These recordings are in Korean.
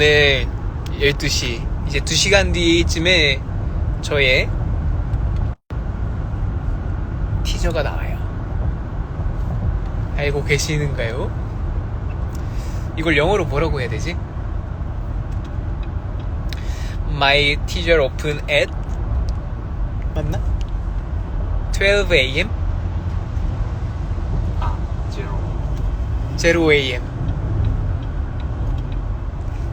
오늘 12시, 이제 2시간 뒤쯤에 저의 티저가 나와요. 알고 계시는가요? 이걸 영어로 뭐라고 해야 되지? My teaser open at 맞나? 12 a.m. 아, 제로. 0 a.m.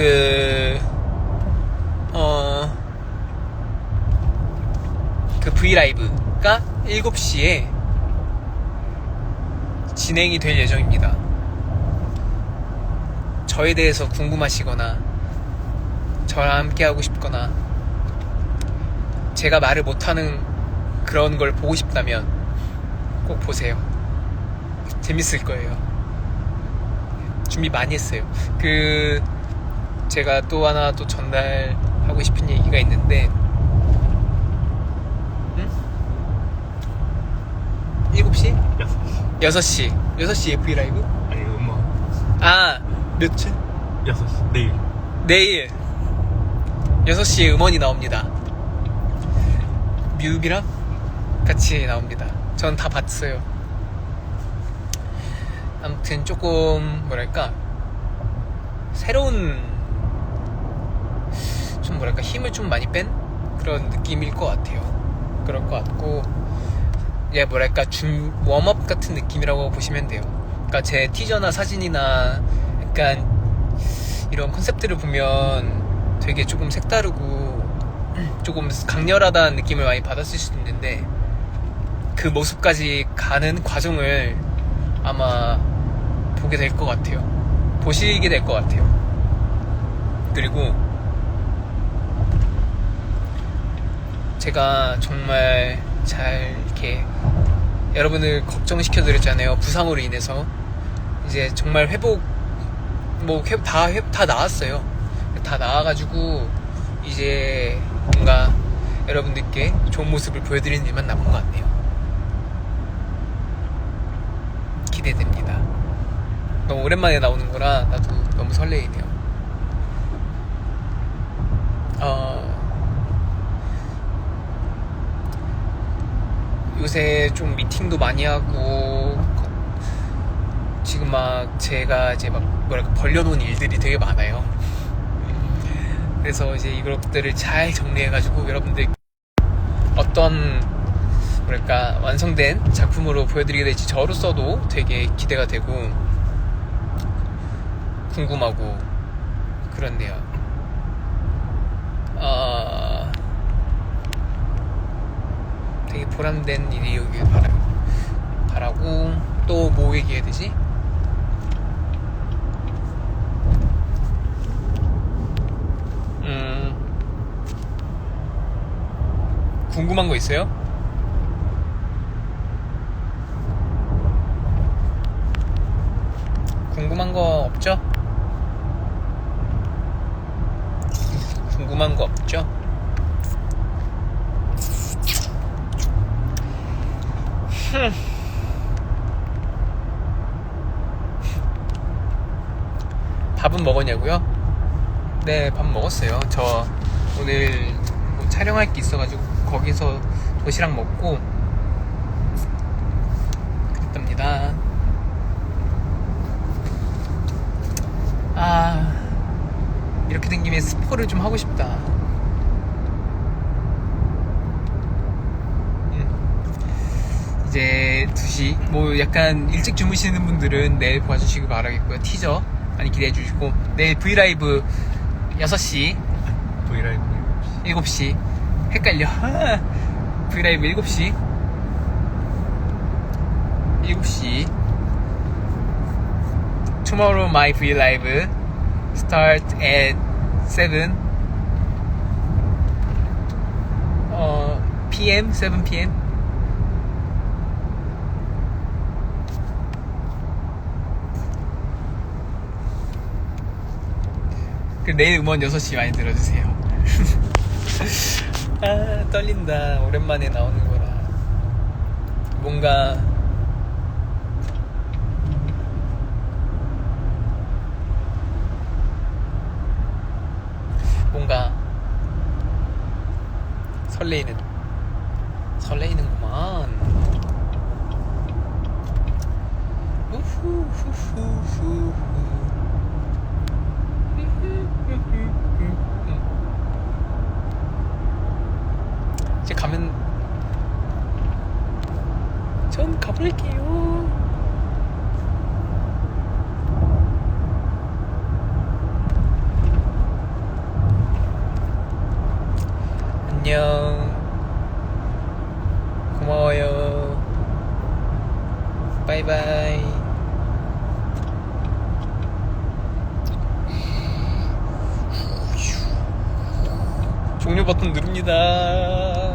그 어, 그 브이라이브가 7시에 진행이 될 예정입니다. 저에 대해서 궁금하시거나 저랑 함께 하고 싶거나 제가 말을 못하는 그런 걸 보고 싶다면 꼭 보세요. 재밌을 거예요. 준비 많이 했어요. 그 제가 또 하나 또 전달하고 싶은 얘기가 있는데 응? 7시? 여섯 시. 6시. 6시에 브이라이브? 아니, 음악. 아, 며칠? 여섯 시. 내일. 내일 6시에 음원이 나옵니다. 뮤비랑 같이 나옵니다. 전 다 봤어요. 아무튼 조금 뭐랄까 새로운 좀 뭐랄까 힘을 좀 많이 뺀 그런 느낌일 것 같아요. 그럴 것 같고 이제 뭐랄까 준 웜업 같은 느낌이라고 보시면 돼요. 그러니까 제 티저나 사진이나 약간 이런 컨셉들을 보면 되게 조금 색다르고 조금 강렬하다는 느낌을 많이 받았을 수도 있는데 그 모습까지 가는 과정을 아마 보게 될 것 같아요. 보시게 될 것 같아요. 그리고 제가 정말 잘 이렇게 여러분을 걱정시켜 드렸잖아요. 부상으로 인해서 이제 정말 회복 뭐 다 다 나왔어요. 다 나와가지고 이제 뭔가 여러분들께 좋은 모습을 보여드리는 일만 남은 것 같네요. 기대됩니다. 너무 오랜만에 나오는 거라 나도 너무 설레이네요. 어, 요새 좀 미팅도 많이 하고 지금 막 제가 이제 막 뭐랄까 벌려놓은 일들이 되게 많아요. 그래서 이제 이것들을 잘 정리해가지고 여러분들 어떤 뭐랄까 완성된 작품으로 보여드리게 될지 저로서도 되게 기대가 되고 궁금하고 그렇네요. 아 되게 보람된 일이길 바라고 바라고 또 뭐 얘기해야 되지? 음 궁금한 거 있어요? 궁금한 거 없죠? 궁금한 거 없죠? 밥은 먹었냐고요? 네, 밥 먹었어요. 저 오늘 뭐 촬영할 게 있어가지고 거기서 도시락 먹고 그랬답니다. 아, 이렇게 된 김에 스포를 좀 하고 싶다. 이제 2시, 뭐 약간 일찍 주무시는 분들은 내일 봐주시기 바라겠고요. 티저 많이 기대해 주시고, 내일 브이라이브 6시, 브이라이브 7시. 헷갈려. 브이라이브 7시. 7시. tomorrow my live start at 7 어, PM 7 PM 그 내일 음원 6시 많이 들어주세요. 아 떨린다. 오랜만에 나오는 거라. 뭔가 뭔가 설레이는 설레이는구만. 우후후후후 이제 가면 전 가볼게요. 안녕. 고마워요. 바이바이. 종료 버튼 누릅니다.